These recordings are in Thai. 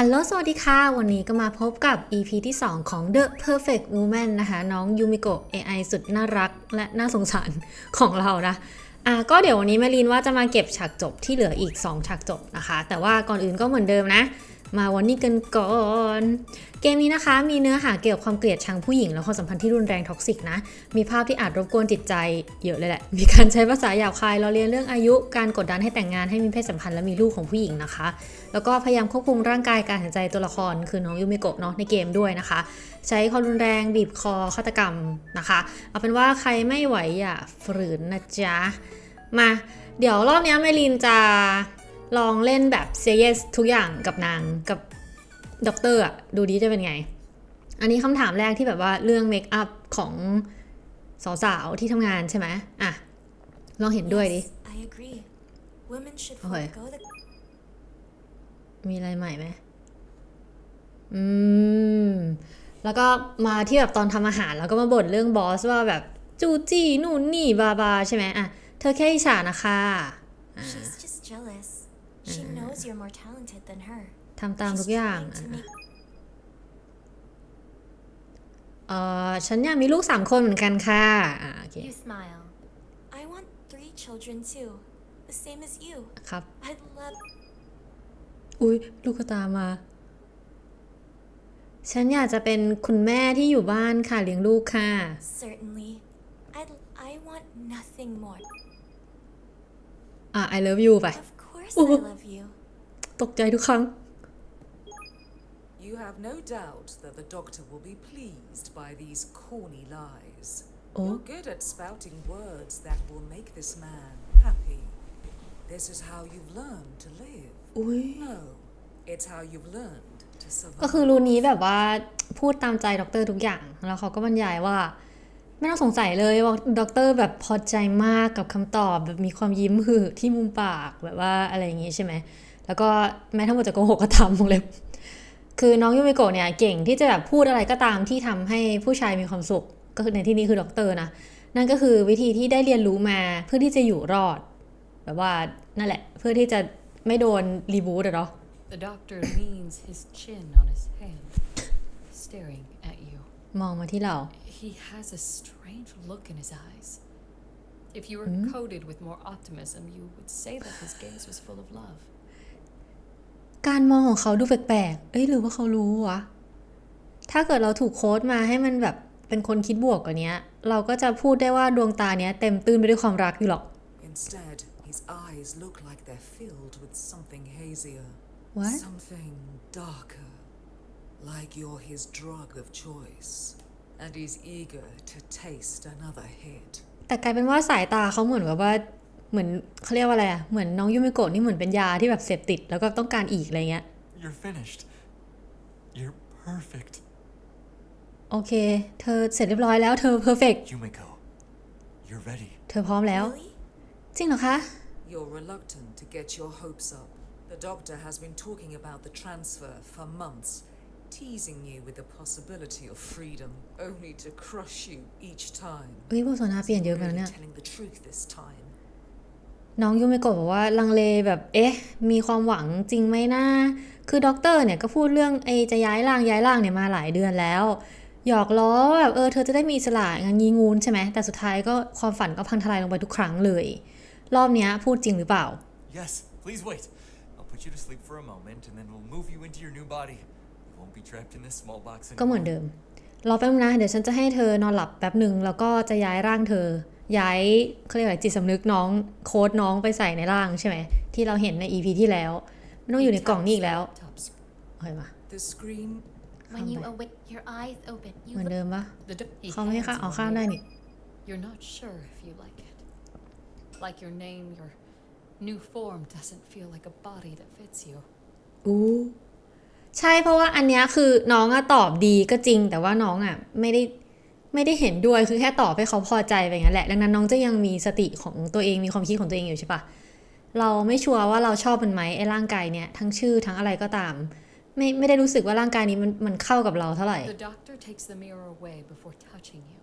ฮัลโหล สวัสดีค่ะ วันนี้ก็มาพบกับ EP ที่ 2 ของ The Perfect Woman นะคะ น้องยูมิโกะ AI สุดน่ารักและน่าสงสารของเรานะอะก็เดี๋ยววันนี้แมลินว่าจะมาเก็บฉากจบที่เหลืออีก 2 ฉากจบนะคะ แต่ว่าก่อนอื่นก็เหมือนเดิมนะ มาวันนี้กันก่อน เกมนี้นะคะ มีเนื้อหาเกี่ยวกับความเกลียดชังผู้หญิงและความสัมพันธ์ที่รุนแรงท็อกซิกนะ มีภาพที่อาจรบกวนจิตใจเยอะเลยแหละ มีการใช้ภาษาหยาบคายเราเรียนเรื่องอายุ การกดดันให้แต่งงานให้มีเพศสัมพันธ์และมีลูกของผู้หญิงนะคะ แล้วก็พยายามควบคุมร่างกายการหายใจตัวละครคือน้องยูมิโกะเนาะในเกมด้วยนะคะ ใช้ความรุนแรงบีบคอฆาตกรรมนะคะ เอาเป็นว่าใครไม่ไหวอย่าฝืนนะจ๊ะมา เดี๋ยวรอบนี้เมลินจะ ลองเล่นแบบเซเยสทุกอย่างกับนางกับด็อกเตอร์อะดูดีจะเป็นไง อันนี้คำถามแรกที่แบบว่าเรื่องเมคอัพของสาวๆที่ทำงานใช่ไหมอะ ลองเห็นด้วยดิ Yes, I agree. Women should Okay. forego the มีอะไรใหม่ไหมอืม แล้วก็มาที่แบบตอนทำอาหาร แล้วก็มาบ่นเรื่องบอสว่าแบบจูจี้นู่นนี่บาบาใช่ไหมอะ เธอแค่อิจฉานะคะอ่า She's just jealous. She knows you're more talented than her. ทำตาม She's ทุกอย่าง trying อะ to make เออฉันอยากมีลูกสามคนเหมือนกันค่ะอ่าโอเค you smile. I want three children too, the same as you. ครับ I'd love อุ้ยลูกกระตามา ฉันอยากจะเป็นคุณแม่ที่อยู่บ้านค่ะเลี้ยงลูกค่ะ certainly. I'd I want nothing more. อะ I love you ไป Of course Oh. I love you. ตกใจทุกครั้ง You have no doubt that the doctor will be pleased by these corny lies. Oh. You're good at spouting words that will make this man happy. This is how you've learned to live. อุ้ย No, it's how you've learned to ก็คือ survive. รูนี้แบบว่าพูดตามใจด็อกเตอร์ทุกอย่าง แล้วเขาก็บรรยายว่า ไม่ต้องสงสัยเลยว่าด็อกเตอร์แบบพอใจมากกับคำตอบแบบมีความยิ้มหือที่มุมปากแบบว่าอะไรอย่างงี้ใช่ไหม แล้วก็แม้ทั้งหมดจะโกหกก็ทำวงเล็บคือน้องยูมิโกะเนี่ยเก่งที่จะแบบพูดอะไรก็ตามที่ทำให้ผู้ชายมีความสุข ก็คือในที่นี้คือด็อกเตอร์นะ นั่นก็คือวิธีที่ได้เรียนรู้มาเพื่อที่จะอยู่รอด แบบว่านั่นแหละ เพื่อที่จะไม่โดนรีบูตอะเนาะ The doctor leans his chin on his hand, staring. มองมาที่เรา He has a strange look in his eyes. If you were coated with more optimism, you would say that his gaze was full of love. การมองของเขาดูแปลกๆ เอ้ยหรือว่าเขารู้วะ ถ้าเกิดเราถูกโค้ดมาให้มันแบบเป็นคนคิดบวกกว่านี้ เราก็จะพูดได้ว่าดวงตาเนี้ยเต็มตื้นไปด้วยความรักอยู่หรอก Instead, his eyes look like they're filled with something hazier. What? Something darker. Like you're his drug of choice. And he's eager to taste another hit. แต่กลายเป็นว่าสายตาเขาเหมือนกับว่าเหมือนเขาเรียกว่าอะไรอะเหมือนน้องยูมิโกะนี่เหมือนเป็นยาที่แบบเสพติดแล้วก็ต้องการอีกอะไรเงี้ย You're finished. You're perfect. โอเค เธอเสร็จเรียบร้อยแล้วเธอเพอร์เฟก Yumiko, you're ready. เธอพร้อมแล้ว Really? จริงเหรอคะ You're reluctant to get your hopes up. The doctor has been talking about the transfer for months, teasing you with the possibility of freedom, only to crush you each time. เอ้ยบทสนทนาเปลี่ยนเยอะไปแล้ว Really เนี่ย telling the truth this time. น้องยูมิโกะบอกว่าลังเลแบบเอ๊ะ มีความหวังจริงไหมนะ คือด็อกเตอร์เนี่ยก็พูดเรื่องไอจะย้ายร่างย้ายร่างเนี่ยมาหลายเดือนแล้ว หยอกล้อว่าแบบเออเธอจะได้มีอิสละงานงีงูนใช่ไหม แต่สุดท้ายก็ความฝันก็พังทลายลงไปทุกครั้งเลย รอบเนี้ยพูดจริงหรือเปล่า Yes, please wait. I'll put you to sleep for a moment and then we'll move you into your new body. ก็เหมือน anymore. เดิม รอแป๊บนึงนะ เดี๋ยวฉันจะให้เธอนอนหลับแป๊บหนึ่งแล้วก็จะย้ายร่างเธอ ย้ายเขาเรียกอะไรจิตสำนึกน้องโค้ดน้องไปใส่ในร่างใช่ไหม ที่เราเห็นใน EP ที่แล้ว ไม่ต้องอยู่ในกล่องนี้อีกแล้ว Top screen. เฮ้ยมา The screen When you Come awake, your eyes open. เห You มือน look เดิมปะ The do- he เขาไม่ให้ hands ข้า you เอา a ข้ามได้ mirror. นี่ You're not sure if you like it. Like your name, your new form doesn't feel like a body that fits you. อู้ ใช่เพราะว่าอันเนี้ยคือน้องอะตอบดีก็จริง แต่ว่าน้องอะไม่ได้ไม่ได้เห็นด้วยคือแค่ตอบให้เขาพอใจไปอย่างนั้นแหละ ดังนั้นน้องจะยังมีสติของตัวเองมีความคิดของตัวเองอยู่ใช่ปะเราไม่ชัวร์ว่าเราชอบมันไหมไอ้ร่างกายเนี้ยทั้งชื่อทั้งอะไรก็ตาม ไม่ไม่ได้รู้สึกว่าร่างกายนี้มันมันเข้ากับเราเท่าไหร่ The doctor takes the mirror away before touching you,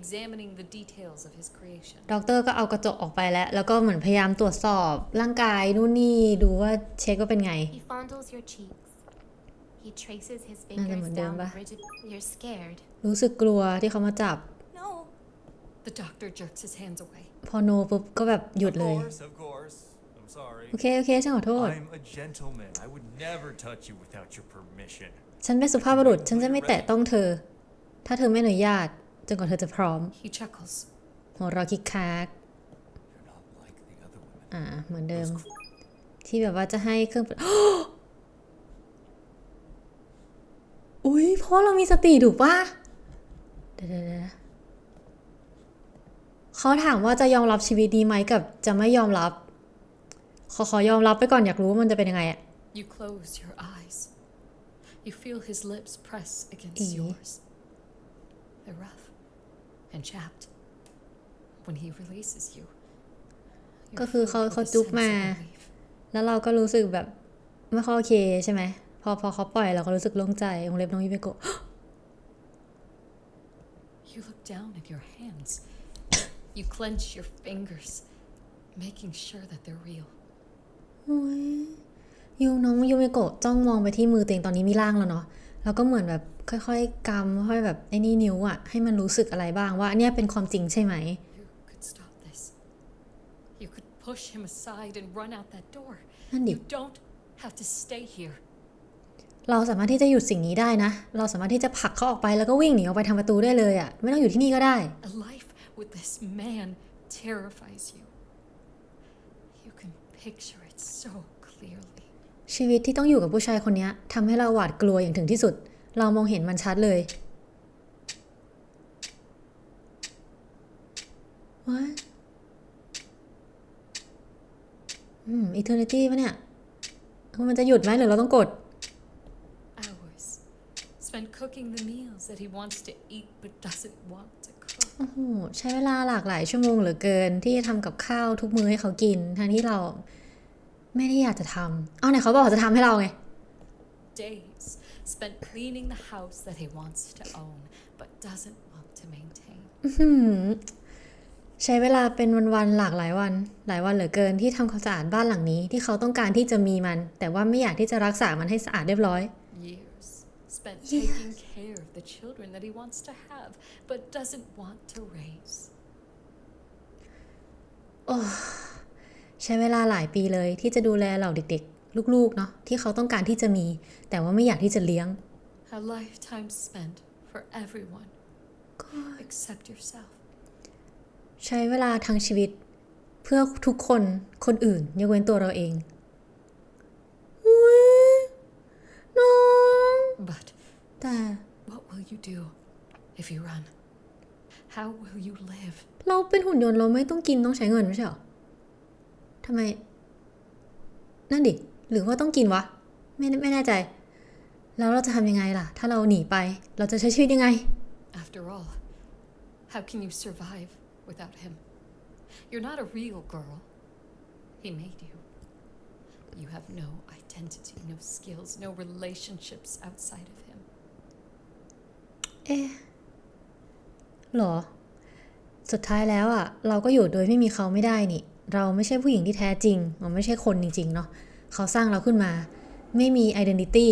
examining the details of his creation. ด็อกเตอร์ก็เอากระจกออกไปแล้ว แล้วก็เหมือนพยายามตรวจสอบร่างกายนู่นนี่ดูว่าเช็คว่าเป็นไง He fondles your cheeks. He traces his Nada fingers mo down din the ba? rigid. You're scared. รู้สึกกลัวที่เขามาจับ No. The doctor jerks his hands away. พอโนปุ๊บก็แบบหยุด Of เลย course, of course. I'm sorry. โอเคโอเคฉันขอโทษ I'm a gentleman. I would never touch you without your permission. ฉันเป็นสุภาพบุรุษฉันจะไม่แตะต้องเธอ ถ้าเธอไม่อนุญาตจนกว่าเธอจะพร้อม He chuckles. หัวเราะคิกคัก You're not like the other women. อ่าเหมือนเดิม Those cr- ที่แบบว่าจะให้เครื่อง อุ้ยเพราะเรามีสติถูกปะเดี๋ยวๆๆเขาถามว่าจะยอมรับชีวิตนี้ไหมกับจะไม่ยอมรับ ขอขอยอมรับไปก่อนอยากรู้ว่ามันจะเป็นยังไงอะ You close your eyes. You feel his lips press against Ee. yours. They're rough and chapped. When he releases you, you're ก็คือ filled เขา with เขา a จุ๊บ sense of มา relief. แล้วเราก็รู้สึกแบบ ไม่ค่อยโอเคใช่ไหม พอพอเขาปล่อยเราก็รู้สึกโล่งใจวงเล็บน้องยูเมโกะ You look down at your hands. You clench your fingers, making sure that they're real. โอ้ยยูน้องยูเมโกะจ้องมองไปที่มือตัวเองตอนนี้มีร่างแล้วเนาะแล้วก็เหมือนแบบค่อยๆกำค่อยๆแบบไอ้นี่นิ้วอะให้มันรู้สึกอะไรบ้างว่าอันเนี้ยเป็นความจริงใช่ไหม You could stop this. You could push him aside and run out that door. นั่นดิ You don't have to stay here. เราสามารถที่จะหยุดสิ่งนี้ได้นะ เราสามารถที่จะผลักเขาออกไปแล้วก็วิ่งหนีออกไปทางประตูได้เลยอะไม่ต้องอยู่ที่นี่ก็ได้ A life with this man terrifies you. You can picture it so clearly. ชีวิตที่ต้องอยู่กับผู้ชายคนเนี้ยทำให้เราหวาดกลัวอย่างถึงที่สุด เรามองเห็นมันชัดเลยว้าอืมอีเทอร์เนตี้ปะเนี่ย มันจะหยุดไหมหรือเราต้องกด Hours spent cooking the meals that he wants to eat but doesn't want to cook. โอ้โหใช้เวลาหลากหลายชั่วโมงเหลือเกิน ที่จะทำกับข้าวทุกมื้อให้เขากินทั้งที่เราไม่ได้อยากจะทำเอาไหนเขาบอกจะทำให้เราไง Days spent cleaning the house that he wants to own but doesn't want to maintain. หืมใช้เวลาเป็นวันๆหลากหลายวัน หลายวันเหลือเกินที่ทำความสะอาดบ้านหลังนี้ ที่เขาต้องการที่จะมีมัน แต่ว่าไม่อยากที่จะรักษามันให้สะอาดเรียบร้อย Years spent Yes. taking care of the children that he wants to have but doesn't want to raise. ใช้เวลาหลายปีเลยที่จะดูแลเหล่าเด็กๆ ลูกๆ เนาะที่เขาต้องการที่จะมี แต่ว่าไม่อยากที่จะเลี้ยง A lifetime spent for everyone except yourself. ใช้เวลาทั้งชีวิตเพื่อทุกคนคนอื่นยกเว้นตัวเราเองอุ๊ยน้อง But แต่ what will you do if you run? How will you live? เราเป็นหุ่นยนต์เราไม่ต้องกินต้องใช้เงินไม่ใช่เหรอทำไม นั่นดิ หรือว่าต้องกินวะ ไม่ไม่แน่ใจ แล้วเราจะทำยังไงล่ะ ถ้าเราหนีไป เราจะใช้ชีวิตยังไง After all, how can you survive without him? You're not a real girl. He made you. You have no identity, no skills, no relationships outside of him. เอ๊ะหรอ สุดท้ายแล้วอะเราก็อยู่โดยไม่มีเขาไม่ได้นี่ เราไม่ใช่ผู้หญิงที่แท้จริง เราไม่ใช่คนจริง ๆ เนาะเขาสร้างเราขึ้นมา ไม่มี identity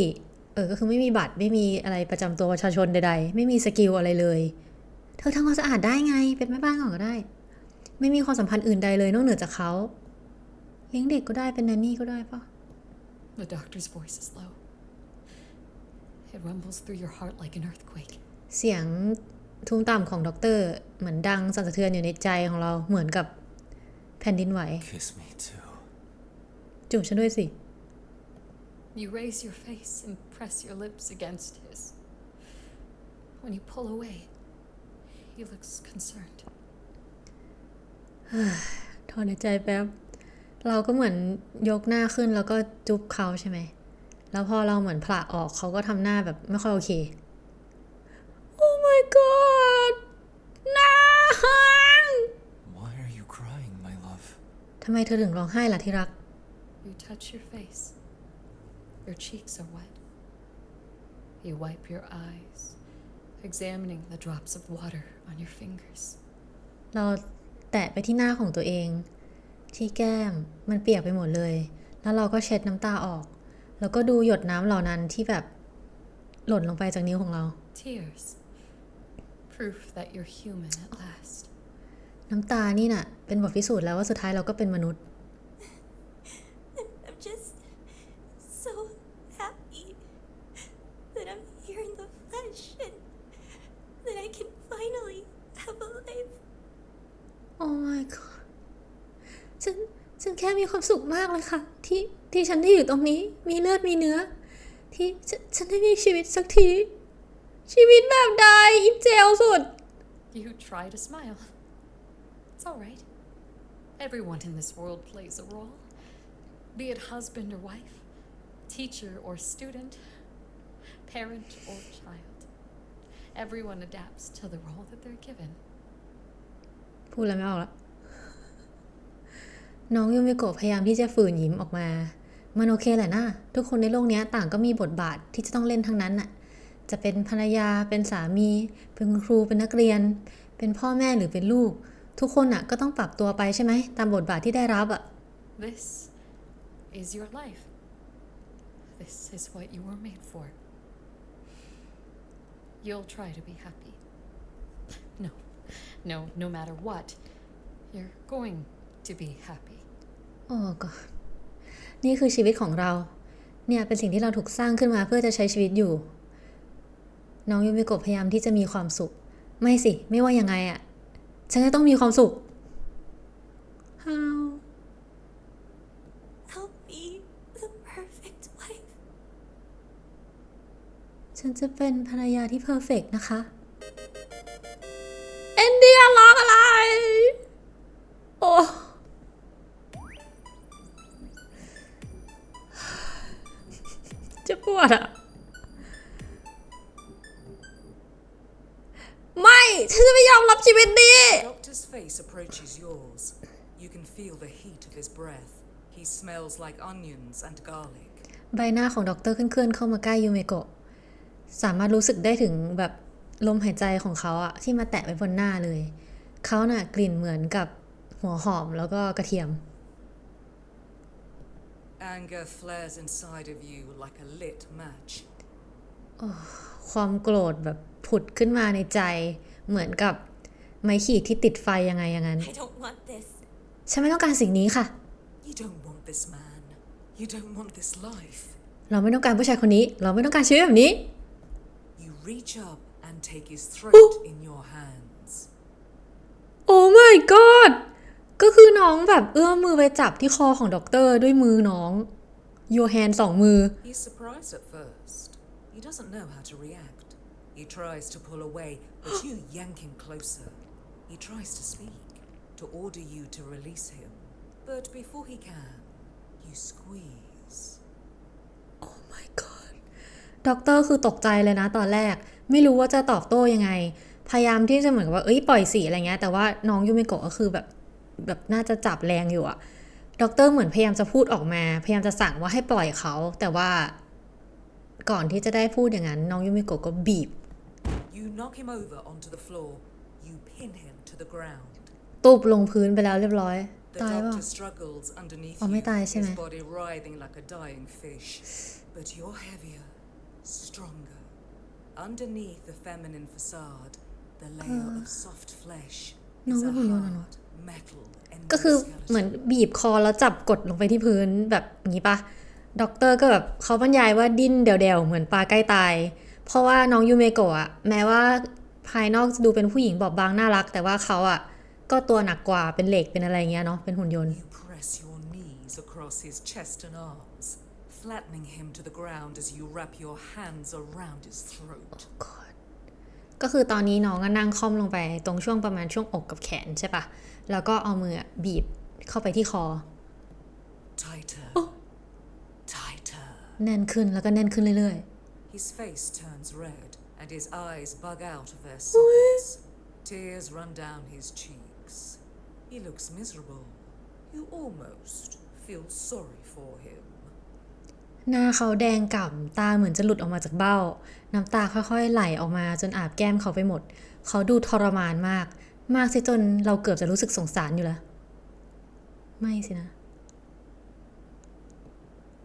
เออ ก็คือไม่มีบัตร ไม่มีอะไรประจำตัวประชาชนใด ๆ ไม่มีสกิลอะไรเลย เธอทำความสะอาดได้ไง เป็นแม่บ้านก่อนก็ได้ ไม่มีความสัมพันธ์อื่นใดเลยนอกเหนือจากเขา เลี้ยงเด็กก็ได้เป็นแนนนี่ก็ได้ปะ The doctor's voice is low. It rumbles through your heart like an earthquake. เสียงทุ้มต่ำของด็อกเตอร์ เหมือนดังสั่นสะเทือนอยู่ในใจของเราเหมือนกับแผ่นดินไหว Kiss me too. จูบฉันด้วยสิ You raise your face and press your lips against his. When you pull away, he looks concerned. ถอนหายใจแป๊บ เราก็เหมือนยกหน้าขึ้นแล้วก็จุ๊บเขาใช่ไหม แล้วพอเราเหมือนผละออกเขาก็ทำหน้าแบบไม่ค่อยโอเค โอ้ my god นาง Why are you crying, my love? ทำไมเธอถึงร้องไห้ล่ะที่รัก You touch your face. Your cheeks are wet. You wipe your eyes, examining the drops of water on your fingers. เราแตะไปที่หน้าของตัวเอง ที่แก้มมันเปียกไปหมดเลย แล้วเราก็เช็ดน้ำตาออก แล้วก็ดูหยดน้ำเหล่านั้นที่แบบหล่นลงไปจากนิ้วของเรา Tears. Proof that you're human at last. น้ำตานี่น่ะ เป็นบทพิสูจน์แล้วว่าสุดท้ายเราก็เป็นมนุษย์ I'm just so happy that I'm here in the flesh and that I can finally have a life. โอ้ my god ฉัน ฉันแค่มีความสุขมากเลยค่ะ ที่ที่ฉันได้อยู่ตรงนี้ มีเลือดมีเนื้อ ที่ฉันฉันได้มีชีวิตสักที ชีวิตแบบใดอิเจลสุด You try to smile. It's all right. Everyone in this world plays a role, be it husband or wife, teacher or student, parent or child. Everyone adapts to the role that they're given. พูดอะไรไม่ออกละ น้องยูมิโกะพยายามที่จะฝืนยิ้มออกมา มันโอเคแหละนะ ทุกคนในโลกนี้ต่างก็มีบทบาทที่จะต้องเล่นทั้งนั้นน่ะ จะเป็นภรรยา เป็นสามี เป็นคุณครู เป็นนักเรียน เป็นพ่อแม่หรือเป็นลูก ทุกคนอะก็ต้องปรับตัวไปใช่ไหม ตามบทบาทที่ได้รับอะ This is your life. This is what you were made for. You'll try to be happy. No, no, no matter what, you're going to be happy. โอ้ก็นี่คือชีวิตของเรา เนี่ยเป็นสิ่งที่เราถูกสร้างขึ้นมาเพื่อจะใช้ชีวิตอยู่ น้องยูมิโกะพยายามที่จะมีความสุข ไม่สิ ไม่ว่ายังไงอะ่ะฉันก็ต้องมีความสุข How I'll be the perfect wife. ฉันจะเป็นภรรยาที่เพอร์เฟกนะคะ his breath. He smells like onions and garlic. ใบหน้าของด็อกเตอร์เคลื่อนๆเข้ามาใกล้ยูเมโกะสามารถรู้สึกได้ถึงแบบลมหายใจของเขาอะที่มาแตะไปบนหน้าเลย เขาน่ะกลิ่นเหมือนกับหัวหอมแล้วก็กระเทียม Anger flares inside of you like a lit match. ความโกรธแบบผุดขึ้นมาในใจ เหมือนกับไม้ขีดที่ติดไฟยังไงอย่างนั้น I don't want this. ฉันไม่ต้องการสิ่งนี้ค่ะ You don't want this man. You don't want this life. เราไม่ต้องการผู้ชายคนนี้ เราไม่ต้องการชีวิตแบบนี้ You reach up and take his throat in your hands. โอ้ my god ก็คือน้องแบบเอื้อมมือไปจับที่คอของด็อกเตอร์ด้วยมือน้องโยแฮนสองมือ He's surprised at first. He doesn't know how to react. He tries to pull away, but you yank him closer. He tries to speak, to order you to release him. But before he can, you squeeze. my god ด็อกเตอร์คือตกใจเลยนะตอนแรก ไม่รู้ว่าจะตอบโต้ยังไง พยายามที่จะเหมือนกับว่า เอ้ย ปล่อยสีอะไรเงี้ย แต่ว่าน้องยูมิโกะก็คือแบบ แบบน่าจะจับแรงอยู่อะด็อกเตอร์เหมือนพยายามจะพูดออกมา พยายามจะสั่งว่าให้ปล่อยเขา แต่ว่าก่อนที่จะได้พูดอย่างนั้นน้องยูมิโกะก็บีบ You knock him over onto the floor. You pin him to the ground. ตุบลงพื้นไปแล้วเรียบร้อย The ตายเปล่า doctor struggles underneath Oh, you, ไม่ตายใช่ไหม his body writhing like a dying fish. But you're heavier, stronger. Underneath the feminine facade, the layer of soft flesh No, is a no, no, no, no. hard metal ก็คือ endoskeleton. เหมือนบีบคอแล้วจับกดลงไปที่พื้นแบบนี้ปะด็อกเตอร์ก็แบบเขาบรรยายว่าดิ้นเดี่ยวๆ เหมือนปลาใกล้ตาย เพราะว่าน้องยูเมโกะอะแม้ว่าภายนอกจะดูเป็นผู้หญิงบอบบางน่ารัก แต่ว่าเขาอะ ก็ตัวหนักกว่าเป็นเหล็กเป็นอะไรเงี้ยเนาะเป็นหุ่นยนต์ You press your knees across his chest and arms, flattening him to the ground as you wrap your hands around his throat. God ก็คือตอนนี้น้องก็นั่งค่อมลงไปตรงช่วงประมาณช่วงอกกับแขนใช่ปะแล้วก็เอามืออะบีบเข้าไปที่คอ Tighter. Tighter. แน่นขึ้นแล้วก็แน่นขึ้นเรื่อย His face turns red and his eyes bug out of their sockets. Tears run down his cheeks. He looks miserable. You almost feel sorry for him. ๆหน้าเขาแดงก่ำตาเหมือนจะหลุดออกมาจากเบ้า น้ำตาค่อยๆ ไหลออกมาจนอาบแก้มเขาไปหมด เขาดูทรมานมาก มากสิจนเราเกือบจะรู้สึกสงสารอยู่แล้วไม่สินะ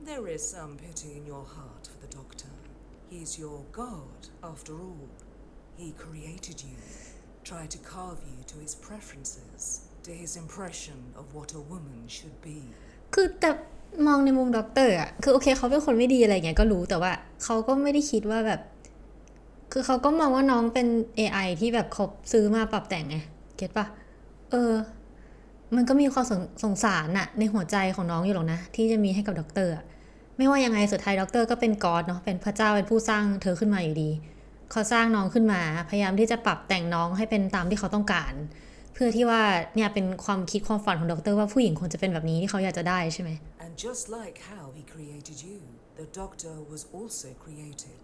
There is some pity in your heart for the doctor. He He's your god, after all. He created you, tried to carve you to his preferences, to his impression of what a woman should be. คือแต่มองในมุมด็อกเตอร์อะคือโอเคเขาเป็นคนไม่ดีอะไรเงี้ยก็รู้แต่ว่าเขาก็ไม่ได้คิดว่าแบบ คือเขาก็มองว่าน้องเป็น AI ที่แบบเขาซื้อมาปรับแต่งไง เก็ตปะเออ มันก็มีความสงสงสารน่ะ ในหัวใจของน้องอยู่หรอกนะ ที่จะมีให้กับด็อกเตอร์ไม่ว่ายังไงสุดท้ายด็อกเตอร์ก็เป็นกอดเนาะเป็นพระเจ้าเป็นผู้สร้างเธอขึ้นมาอยู่ดี เขาสร้างน้องขึ้นมา พยายามที่จะปรับแต่งน้องให้เป็นตามที่เขาต้องการ เพื่อที่ว่าเนี่ยเป็นความคิดความฝันของด็อกเตอร์ว่าผู้หญิงควรจะเป็นแบบนี้ที่เขาอยากจะได้ใช่ไหม And just like how he created you, the Doctor was also created.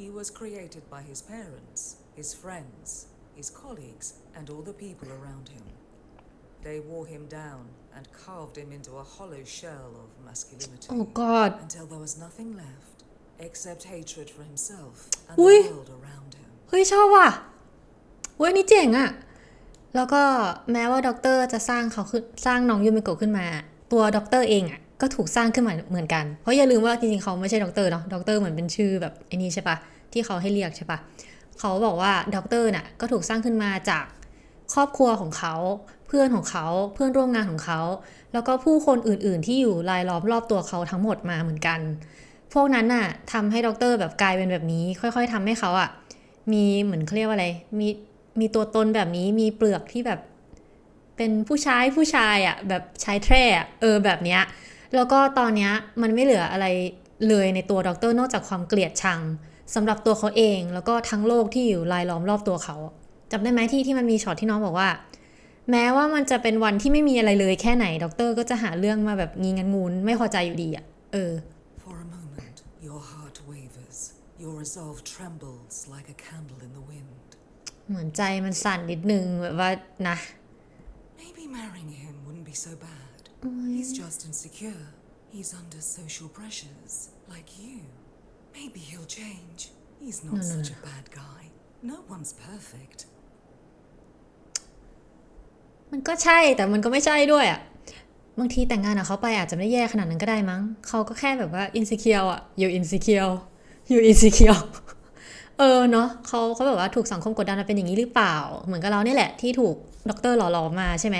He was created by his parents, his friends, his colleagues, and all the people around him. They wore him down and carved him into a hollow shell of masculinity โอ้ god until there was nothing left except hatred for himself and Ui. the world around him. เฮ้ยชอบว่ะเว้ยนี่เจ๋งอะแล้วก็แม้ว่าด็อกเตอร์จะสร้างเขาขึ้นสร้างน้องยูมิโกะขึ้นมา ตัวด็อกเตอร์เองอะก็ถูกสร้างขึ้นมาเหมือนกัน เพราะอย่าลืมว่าจริงๆเขาไม่ใช่ด็อกเตอร์เนาะด็อกเตอร์เหมือนเป็นชื่อแบบไอ้นี่ใช่ปะที่เขาให้เรียกใช่ปะเขาบอกว่าด็อกเตอร์น่ะก็ถูกสร้างขึ้นมาจากครอบครัวของเขา เพื่อนของเขาเพื่อนร่วมงานของเขา แล้วก็ผู้คนอื่นๆ ที่อยู่รายล้อมรอบตัวเขาทั้งหมดมาเหมือนกัน พวกนั้นน่ะทำให้ด็อกเตอร์แบบกลายเป็นแบบนี้ ค่อย ๆทำให้เขาอะมีเหมือนเขาเรียกว่าอะไร มีมีตัวตนแบบนี้มีเปลือกที่แบบ เป็นผู้ชายผู้ชายอะ่ะแบบชายแทร่อะเออแบบเนี้ยแล้วก็ตอนเนี้ยมันไม่เหลืออะไรเลยในตัวด็อกเตอร์นอกจากความเกลียดชังสำหรับตัวเขาเอง แล้วก็ทั้งโลกที่อยู่รายล้อมรอบตัวเขาจำได้ไหมที่ที่มันมีช็อตที่น้องบอกว่า แม้ว่ามันจะเป็นวันที่ไม่มีอะไรเลยแค่ไหนด็อกเตอร์ก็จะหาเรื่องมาแบบงีงันงูนไม่พอใจอยู่ดีอะ่ะเออ For a moment, your heart wavers. Your resolve trembles like a candle in the wind. เหมือนใจมันสั่นนิดนึงแบบว่านะ Maybe marrying him wouldn't be so bad. He's just insecure. He's under social pressures, like you. Maybe he'll change. He's not No, no, such no. a bad guy. No one's perfect. มันก็ใช่แต่มันก็ไม่ใช่ด้วยอะบางทีแต่งงานกับเขาไปอาจจะไม่ได้แย่ขนาดนั้นก็ได้มั้ง เขาก็แค่แบบว่าอิน e ิเคียวอะอยู่อิน e ิเคียว อยู่อิน e ิเคียวเออเนาะเขาเขาแบบว่าถูกสังคมกดดันมาเป็นอย่างนี้หรือเปล่า เหมือนกับเราเนี่ยแหละที่ถูกด็อกเตอร์หล่อหลอมมาใช่ไหม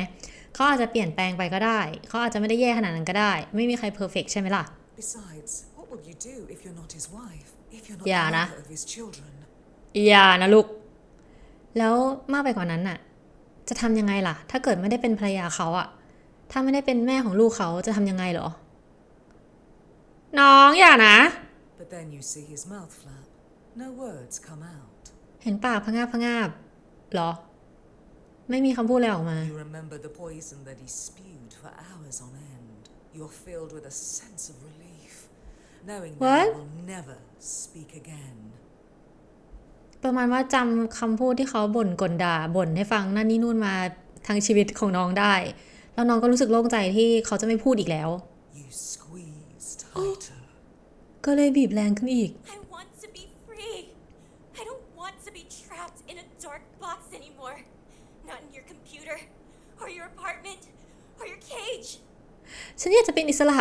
เขาอาจจะเปลี่ยนแปลงไปก็ได้ เขาอาจจะไม่ได้แย่ขนาดนั้นก็ได้ ไม่มีใครเพอร์เฟกใช่ไหมล่ะ Besides, what will you do if you're not his wife? If you're not Yeah, the nah. mother of his children? อย่านะลูก แล้วมากไปกว่านั้นน่ะ จะทำยังไงล่ะ ถ้าเกิดไม่ได้เป็นภรรยาเขาอะถ้าไม่ได้เป็นแม่ของลูกเขาจะทำยังไงเหรอ น้องอย่านะ But then you see his mouth flap. No words come out. เห็นปากพะงาบพะงาบเหรอ ไม่มีคำพูดอะไรออกมา You remember the poison that he spewed for hours on end. You're filled with a sense of relief, knowing that What? he will never speak again. ประมาณว่าจำคำพูดที่เขาบ่นกลด่าบ่นให้ฟังนั่นนี่นู่นมาทั้งชีวิตของน้องได้ แล้วน้องก็รู้สึกโล่งใจที่เขาจะไม่พูดอีกแล้ว You. ก็เลยบีบแรงขึ้นอีก I want to be free. I don't want to be trapped in a dark box anymore. Not in your computer, or your apartment, or your cage. ฉันอยากจะเป็นอิสระ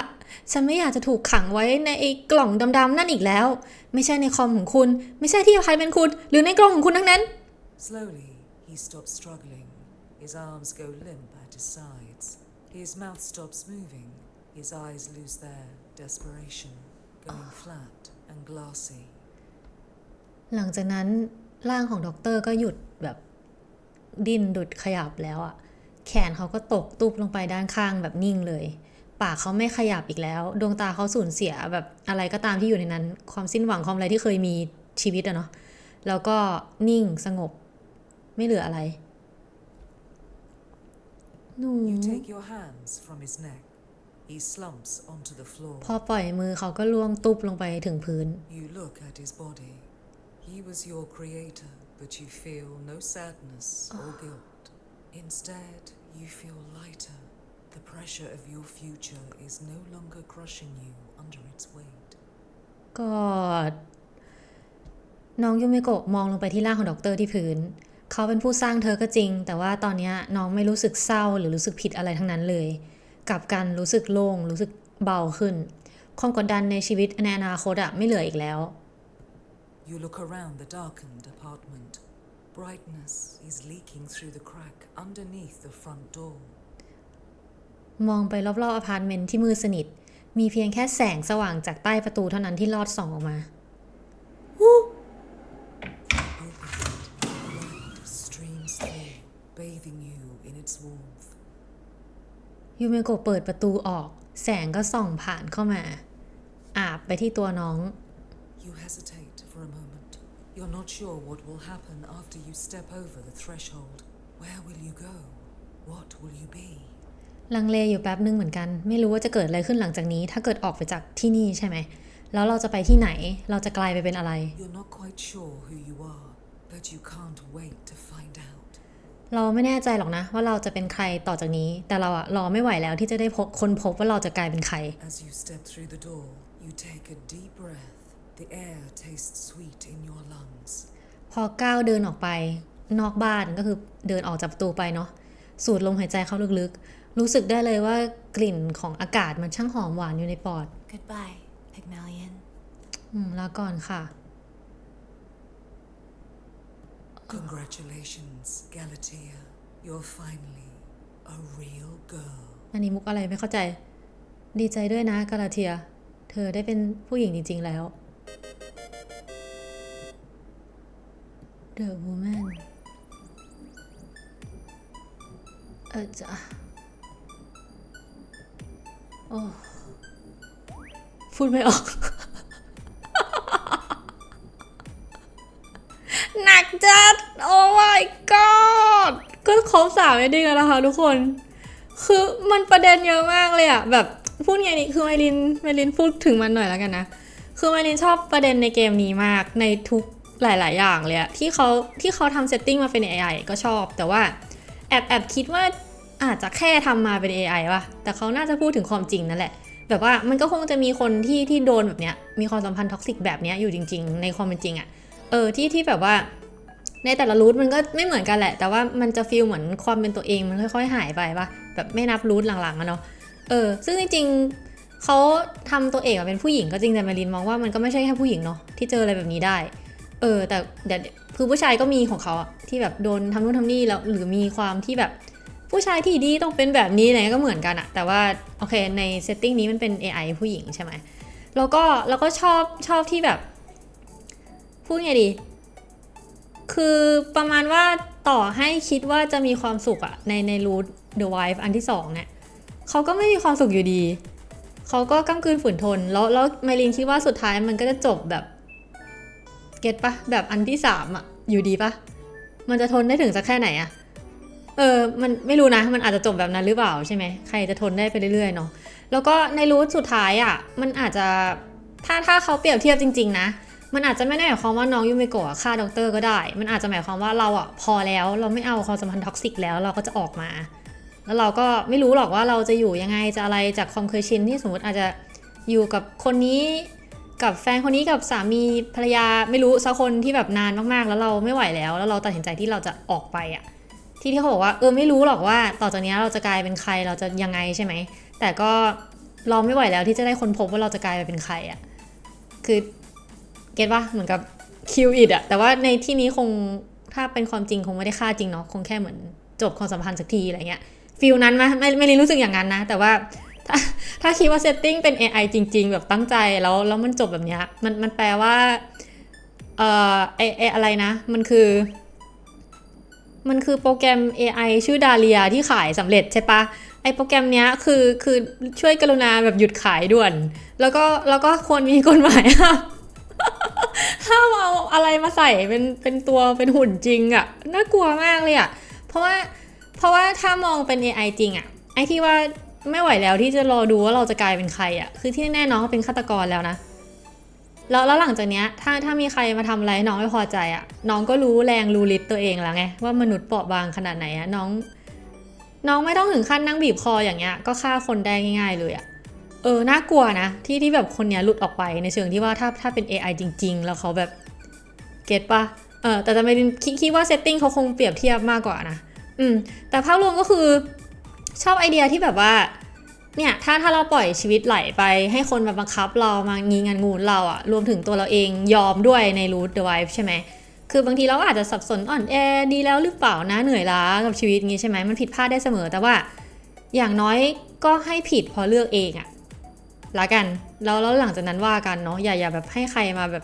ฉันไม่อยากจะถูกขังไว้ในไอ้กล่องดำๆนั่นอีกแล้ว ไม่ใช่ในคอมของคุณ ไม่ใช่ที่อภัยเป็นคุณ หรือในกล่องของคุณทั้งนั้น Slowly, he stops struggling. His arms go limp at his sides. His mouth stops moving. His eyes lose their desperation, going flat and glassy. หลังจากนั้นร่างของด็อกเตอร์ก็หยุดแบบดิ้นดุดขยับแล้วอะแขนเขาก็ตกตุบลงไปด้านข้างแบบนิ่งเลย ปากเขาไม่ขยับอีกแล้ว ดวงตาเขาสูญเสียแบบอะไรก็ตามที่อยู่ในนั้น ความสิ้นหวังความอะไรที่เคยมีชีวิตอะเนาะแล้วก็นิ่งสงบไม่เหลืออะไรหนู You take your hands from his neck. พอปล่อยมือเขาก็ล่วงตุบลงไปถึงพื้น You look at his body. He was your creator, but you feel no sadness or guilt. Instead, you feel lighter. The pressure of your future is no longer crushing you under its weight. กอดน้องยูมิโกะมองลงไปที่ร่างของด็อกเตอร์ที่พื้น เขาเป็นผู้สร้างเธอก็จริง แต่ว่าตอนเนี้ยน้องไม่รู้สึกเศร้าหรือรู้สึกผิดอะไรทั้งนั้นเลย กลับกันรู้สึกโล่งรู้สึกเบาขึ้น ความกดดันในชีวิตในอนาคตอะไม่เหลืออีกแล้ว You look around the darkened apartment. Brightness is leaking through the crack underneath the front door. มองไปรอบๆอพาร์ตเมนต์ที่มืดสนิท มีเพียงแค่แสงสว่างจากใต้ประตูเท่านั้นที่ลอดส่องออกมา Light streams through, bathing you in its warmth. ยูเมโกะเปิดประตูออก แสงก็ส่องผ่านเข้ามา อาบไปที่ตัวน้อง You hesitate for a moment. You're not sure what will happen after you step over the threshold. Where will you go? What will you be? ลังเลอยู่แป๊บนึงเหมือนกัน ไม่รู้ว่าจะเกิดอะไรขึ้นหลังจากนี้ ถ้าเกิดออกไปจากที่นี่ใช่ไหม แล้วเราจะไปที่ไหน เราจะกลายไปเป็นอะไร You're not quite sure who you are, but you can't wait to find out. เราไม่แน่ใจหรอกนะ ว่าเราจะเป็นใครต่อจากนี้ แต่เราอะรอไม่ไหวแล้วที่จะได้พบคนพบว่าเราจะกลายเป็นใคร As you step through the door, you take a deep breath. The air tastes sweet in your lungs. พอก้าวเดินออกไป นอกบ้านก็คือเดินออกจากประตูไปเนาะสูดลมหายใจเข้าลึกๆ รู้สึกได้เลยว่ากลิ่นของอากาศมันช่างหอมหวานอยู่ในปอด Goodbye, Pygmalion. อืมลาก่อนค่ะ Congratulations, Galatea. You're finally a real girl. อันนี้มุกอะไรไม่เข้าใจ ดีใจด้วยนะกาลาเทีย เธอได้เป็นผู้หญิงจริง ๆ แล้ว The Woman เออจ้ะโอ้พูดไม่ออก จัด โอ้ my god ก็ครบสามเอดดิ้งแล้วนะคะทุกคน คือมันประเด็นเยอะมากเลยอะแบบพูดไงนี่คือไมลินไมลินพูดถึงมันหน่อยแล้วกันนะ คือไมลินชอบประเด็นในเกมนี้มากในทุกหลาย ๆ อย่างเลยอะที่เขาที่เขาทำเซตติ้งมาเป็น AI ก็ชอบ แต่ว่าแอบแอบคิดว่าอาจจะแค่ทำมาเป็น AI ว่ะ แต่เขาน่าจะพูดถึงความจริงนั่นแหละ แบบว่ามันก็คงจะมีคนที่ที่โดนแบบเนี้ย มีความสัมพันธ์ท็อกซิกแบบเนี้ยอยู่จริง ๆ ในความเป็นจริงอะเออที่ที่แบบว่า ในแต่ละรูทมันก็ไม่เหมือนกันแหละ แต่ว่ามันจะฟีลเหมือนความเป็นตัวเองมันค่อย ๆ หายไปปะแบบไม่นับรูทหลังๆอะเนาะเออ ซึ่งจริงๆเขาทำตัวเอกเป็นผู้หญิงก็จริงแต่มารินมองว่ามันก็ไม่ใช่แค่ผู้หญิงเนาะที่เจออะไรแบบนี้ได้ เออ แต่เดี๋ยวคือผู้ชายก็มีของเขาอะที่แบบโดนทำนู่นทำนี่แล้วหรือมีความที่แบบผู้ชายที่ดีต้องเป็นแบบนี้อะไรก็เหมือนกันอะแต่ว่าโอเคในเซตติ้งนี้มันเป็น AI ผู้หญิงใช่ไหมแล้วก็แล้วก็ชอบชอบที่แบบพูดไงดี คือประมาณว่าต่อให้คิดว่าจะมีความสุขอะในในรูท The Wife อันที่สองเนี่ยเขาก็ไม่มีความสุขอยู่ดี เขาก็ก้ากลืนฝืนทน แล้วแล้วไมลินคิดว่าสุดท้ายมันก็จะจบแบบ เก็ตปะแบบอันที่สามอะอยู่ดีปะมันจะทนได้ถึงสักแค่ไหนอะเออ มันไม่รู้นะ มันอาจจะจบแบบนั้นหรือเปล่าใช่ไหม ใครจะทนได้ไปเรื่อยๆเนาะ แล้วก็ในรูทสุดท้ายอะมันอาจจะ ถ้าถ้าเขาเปรียบเทียบจริง ๆ นะ มันอาจจะไม่ได้หมายความว่าน้องยูเมโกะฆ่าด็อกเตอร์ก็ได้ มันอาจจะหมายความว่าเราอะพอแล้ว เราไม่เอาความสัมพันธ์ท็อกซิกแล้วเราก็จะออกมา แล้วเราก็ไม่รู้หรอกว่าเราจะอยู่ยังไงจะอะไรจากความเคยชินที่สมมติอาจจะอยู่กับคนนี้กับแฟนคนนี้กับสามีภรรยาไม่รู้สักคนที่แบบนานมากๆ แล้วเราไม่ไหวแล้ว แล้วเราตัดสินใจที่เราจะออกไปอะที่ที่เขาบอกว่าเออไม่รู้หรอกว่า ต่อจากนี้เราจะกลายเป็นใครเราจะยังไงใช่ไหมแต่ก็เราไม่ไหวแล้วที่จะได้คนพบว่าเราจะกลายไปเป็นใครอะคือ ก็ตปะเหมือนกับคิวอิดอะแต่ว่าในที่นี้คงถ้าเป็นความจริงคงไม่ได้ฆ่าจริงเนาะคงแค่เหมือนจบความสัมพันธ์สักทีอะไรเงี้ยฟิลนั้นไหมไม่ไม่ได้รู้สึกอย่างนั้นนะ แต่ว่าถ้าถ้าคิดว่าเซตติ้งเป็น AI จริง ๆ แบบตั้งใจแล้วแล้วมันจบแบบเนี้ยมันมันแปลว่าเอ่อไอไออะไรนะ มันคือ มันคือโปรแกรม AI ชื่อดาเลียที่ขายสำเร็จใช่ปะไอโปรแกรมเนี้ยคือคือช่วยกรุณาแบบหยุดขายด่วน แล้วก็แล้วก็ควรมีกฎหมาย ห้าเอาอะไรมาใส่เป็นเป็นตัวเป็นหุ่นจริงอะน่ากลัวมากเลยอะเพราะว่าเพราะว่าถ้ามองเป็น AI จริงอะไอที่ว่าไม่ไหวแล้วที่จะรอดูว่าเราจะกลายเป็นใครอะคือที่แน่น้องเป็นฆาตกรแล้วนะแล้วแล้วหลังจากเนี้ยถ้าถ้ามีใครมาทำอะไรน้องไม่พอใจอะน้องก็รู้แรงรู้ฤทธิ์ตัวเองแล้วไงว่ามนุษย์เปราะบางขนาดไหนอะน้อง น้องไม่ต้องถึงขั้นนั่งบีบคออย่างเงี้ยก็ฆ่าคนได้ง่าย ๆ เลยอะ เออน่ากลัวนะ ที่ที่แบบคนเนี้ยหลุดออกไปในเชิงที่ว่าถ้าถ้าเป็น AI จริง ๆ แล้วเขาแบบเก็ตปะเออแต่จะไม่คิดคิดว่าเซตติ้งเขาคงเปรียบเทียบมากกว่านะอืมแต่ภาพรวมก็คือชอบไอเดียที่แบบว่าเนี่ยถ้าถ้าเราปล่อยชีวิตไหลไปให้คนมาบังคับเรามางีงันงูเราอะรวมถึงตัวเราเองยอมด้วยในรูทเดอะไวฟ์ใช่ไหมคือบางทีเราอาจจะสับสนอ่อนแอดีแล้วหรือเปล่านะเหนื่อยล้ากับชีวิตงี้ใช่ไหมมันผิดพลาดได้เสมอ แต่ว่าอย่างน้อยก็ให้ผิดพอเลือกเองอะ ละกัน แล้วแล้วหลังจากนั้นว่ากันเนาะอย่าอย่าแบบให้ใครมาแบบ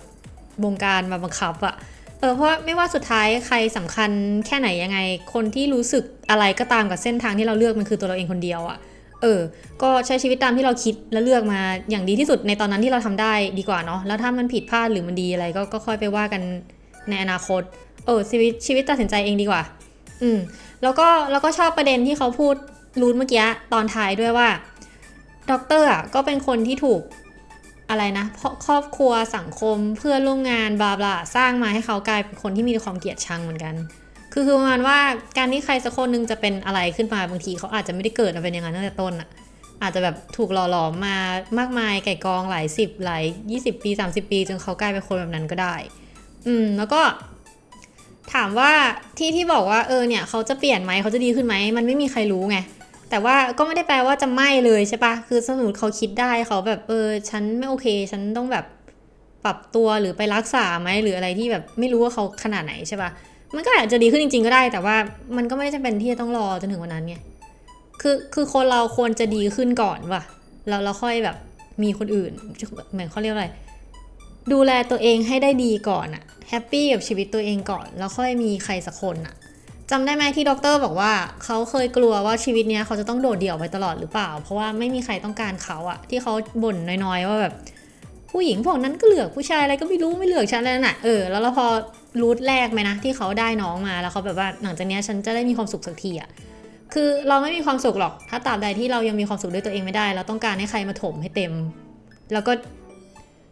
บงการมาบังคับอะเออเพราะไม่ว่าสุดท้ายใครสำคัญแค่ไหนยังไง คนที่รู้สึกอะไรก็ตามกับเส้นทางที่เราเลือกมันคือตัวเราเองคนเดียวอะเออ ก็ใช้ชีวิตตามที่เราคิดและเลือกมาอย่างดีที่สุดในตอนนั้นที่เราทำได้ดีกว่าเนาะแล้วถ้ามันผิดพลาดหรือมันดีอะไรก็ก็ค่อยไปว่ากันในอนาคต เออชีวิตชีวิตตัดสินใจเองดีกว่า อืมแล้วก็แล้วก็ชอบประเด็นที่เขาพูดรูนเมื่อกี้ตอนท้ายด้วยว่า ด็อกเตอร์อะก็เป็นคนที่ถูกอะไรนะเพราะครอบครัวสังคมเพื่อนร่วมงานบลาบลาสร้างมาให้เขากลายเป็นคนที่มีความเกลียดชังเหมือนกัน คือคือประมาณว่าการที่ใครสักคนหนึงจะเป็นอะไรขึ้นมาบางทีเขาอาจจะไม่ได้เกิดมาเป็นอย่างนั้นตั้งแต่ต้นอะอาจจะแบบถูกหล่อหลอมมามากมายไก่กองหลายสิบหลาย20ปี30ปีจนเขากลายเป็นคนแบบนั้นก็ได้ อืมแล้วก็ถามว่าที่ที่บอกว่าเออเนี่ยเขาจะเปลี่ยนไหมเขาจะดีขึ้นไหมมันไม่มีใครรู้ไง แต่ว่าก็ไม่ได้แปลว่าจะไม่เลยใช่ปะคือสมมติเขาคิดได้เขาแบบเออฉันไม่โอเค ฉันต้องแบบปรับตัวหรือไปรักษาไหมหรืออะไรที่แบบไม่รู้ว่าเขาขนาดไหนใช่ปะมันก็อาจจะดีขึ้นจริง ๆ ก็ได้ แต่ว่ามันก็ไม่ได้จำเป็นที่จะต้องรอจนถึงวันนั้นไงคือคือคนเราควรจะดีขึ้นก่อนว่ะแล้วเราค่อยแบบมีคนอื่นเหมือนเขาเรียกอะไรดูแลตัวเองให้ได้ดีก่อนอะแฮปปี้กับชีวิตตัวเองก่อน แล้วค่อยมีใครสักคนอะ จำได้ไหมที่ด็อกเตอร์บอกว่าเขาเคยกลัวว่าชีวิตเนี้ยเขาจะต้องโดดเดี่ยวไปตลอดหรือเปล่า เพราะว่าไม่มีใครต้องการเขาอะที่เขาบ่นน้อยๆ ว่าแบบ ผู้หญิงพวกนั้นก็เหลือกผู้ชายอะไรก็ไม่รู้ไม่เหลือกฉันแล้วน่ะเออแล้วเราพอรูทแรกไหมนะที่เขาได้น้องมาแล้วเขาแบบว่าหลังจากนี้ฉันจะได้มีความสุขสักทีอะคือเราไม่มีความสุขหรอก ถ้าตราบใดที่เรายังมีความสุขด้วยตัวเองไม่ได้ เราต้องการให้ใครมาถมให้เต็ม แล้วก็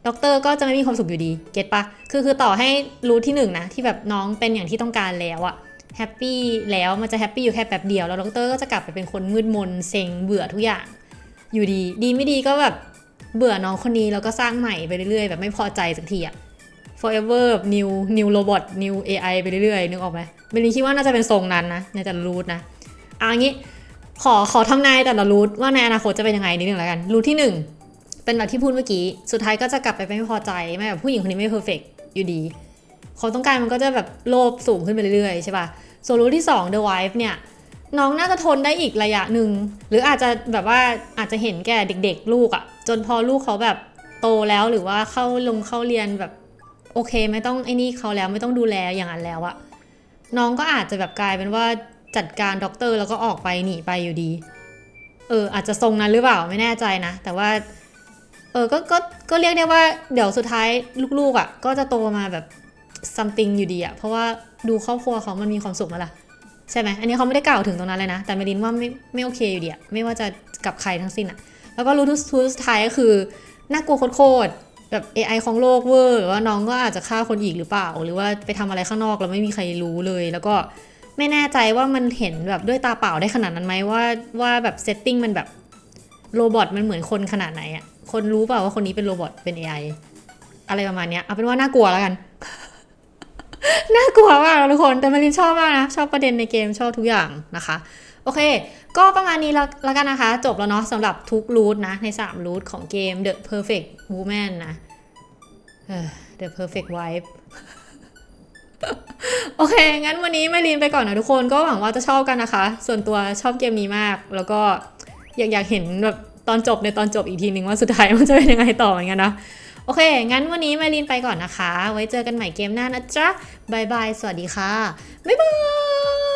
ด็อกเตอร์ก็จะไม่มีความสุขอยู่ดี เก็ตปะคือคือต่อให้รู้ที่หนึ่งนะที่แบบน้องเป็นอย่างที่ต้องการแล้วอะ แฮปปี้แล้วมันจะแฮปปี้อยู่แค่แป๊บเดียวแล้วด็อกเตอร์ก็จะกลับไปเป็นคนมืดมนเซ็งเบื่อทุกอย่าง อยู่ดี ดีไม่ดีก็แบบเบื่อน้องคนนี้แล้วก็สร้างใหม่ไปเรื่อยๆ แบบไม่พอใจสักทีอะ forever แบบ new new robot new AI ไปเรื่อยๆนึกออกไหมเบลลี่คิดว่าน่าจะเป็นทรงนั้นนะในแต่ละรูทนะเอางี้ขอขอทำนายแต่ละรูทว่าในอนาคตจะเป็นยังไงนิดนึงแล้วกัน รูทที่หนึ่งเป็นแบบที่พูดเมื่อกี้ สุดท้ายก็จะกลับไปไม่พอใจไม่แบบผู้หญิงคนนี้ไม่เพอร์เฟกอยู่ดี เขาต้องการมันก็จะแบบโลภสูงขึ้นไปเรื่อยๆใช่ป่ะส่วนรูทที่ 2 The Wife เนี่ยน้องน่าจะทนได้อีกระยะหนึ่ง หรืออาจจะแบบว่าอาจจะเห็นแก่เด็ก ๆ ลูกอะ่ะ จนพอลูกเขาแบบโตแล้วหรือว่าเข้าลงเข้าเรียนแบบโอเค ไม่ต้องไอ้นี่เขาแล้วไม่ต้องดูแลอย่างนั้นแล้วอะน้องก็อาจจะแบบกลายเป็นว่าจัดการด็อกเตอร์แล้วก็ออกไปหนีไปอยู่ดี เออ อาจจะทรงนั้นหรือเปล่าไม่แน่ใจนะ แต่ว่า เออก็ก็ก็เรียกได้ว่า เดี๋ยวสุดท้ายลูกๆอะ ก็จะโตมาแบบ something อยู่ดีอะเพราะว่าดูครอบครัวเขามันมีความสุขมาละใช่ไหมอันนี้เขาไม่ได้กล่าวถึงตรงนั้นเลยนะ แต่เมลินว่าไม่ไม่โอเคอยู่ดีอะไม่ว่าจะกับใครทั้งสิ้นอะแล้วก็รู้ทุกทุกสุดท้ายก็คือน่ากลัวโคตรแบบ AI ของโลกเวอร์หรือว่าน้องก็อาจจะฆ่าคนอีกหรือเปล่า หรือว่าไปทำอะไรข้างนอกแล้วไม่มีใครรู้เลย แล้วก็ไม่แน่ใจว่ามันเห็นแบบด้วยตาเปล่าได้ขนาดนั้นไหมว่าว่าแบบเซตติ้งมันแบบโรบอทมันเหมือนคนขนาดไหนอะคนรู้เปล่าว่าคนนี้เป็นโรบอทเป็น AI อะไรประมาณเนี้ยเอาเป็นว่าน่ากลัวแล้วกัน น่ากลัวมากทุกคน แต่มารินชอบมากนะ ชอบประเด็นในเกมชอบทุกอย่างนะคะ โอเค ก็ประมาณนี้แล้วกันนะคะ จบแล้วเนาะสำหรับทุกรูทนะ ใน3รูทของเกม The Perfect Woman นะ The Perfect Wife โอเค งั้นวันนี้ไม่ลินไปก่อนนะทุกคนก็หวังว่าจะชอบกันนะคะ ส่วนตัวชอบเกมนี้มาก แล้วก็อยากอยากเห็นแบบตอนจบในตอนจบอีกทีนึงว่าสุดท้ายมันจะเป็นยังไงต่อเหมือนกันนะ โอเค งั้นวันนี้มาลินไปก่อนนะคะ ไว้เจอกันใหม่เกมหน้านะจ๊ะบายบาย สวัสดีค่ะ บ๊ายบาย